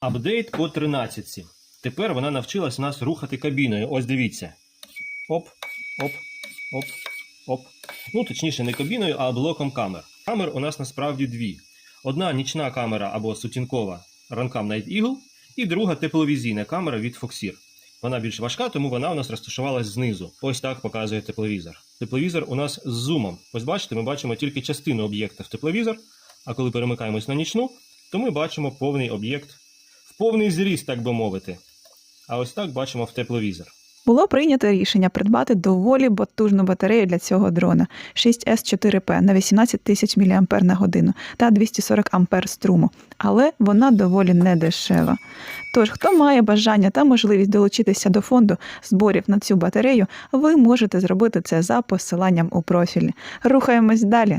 Апдейт по 13. Тепер вона навчилась нас рухати кабіною. Ось дивіться. Оп, оп, оп, оп. Ну, точніше, не кабіною, а блоком камер. Камер у нас насправді дві: одна нічна камера або сутінкова Runcam Night Eagle, і друга тепловізійна камера від Foxeer. Вона більш важка, тому вона у нас розташувалась знизу. Ось так показує тепловізор. Тепловізор у нас з зумом. Ось бачите, ми бачимо тільки частину об'єкта в тепловізор, а коли перемикаємось на нічну, то ми бачимо повний об'єкт в повний зріст, так би мовити. А ось так бачимо в тепловізор. Було прийнято рішення придбати доволі потужну батарею для цього дрона 6S4P на 18 тисяч мАч на годину та 240 ампер струму, але вона доволі недешева. Тож, хто має бажання та можливість долучитися до фонду зборів на цю батарею, ви можете зробити це за посиланням у профілі. Рухаємось далі.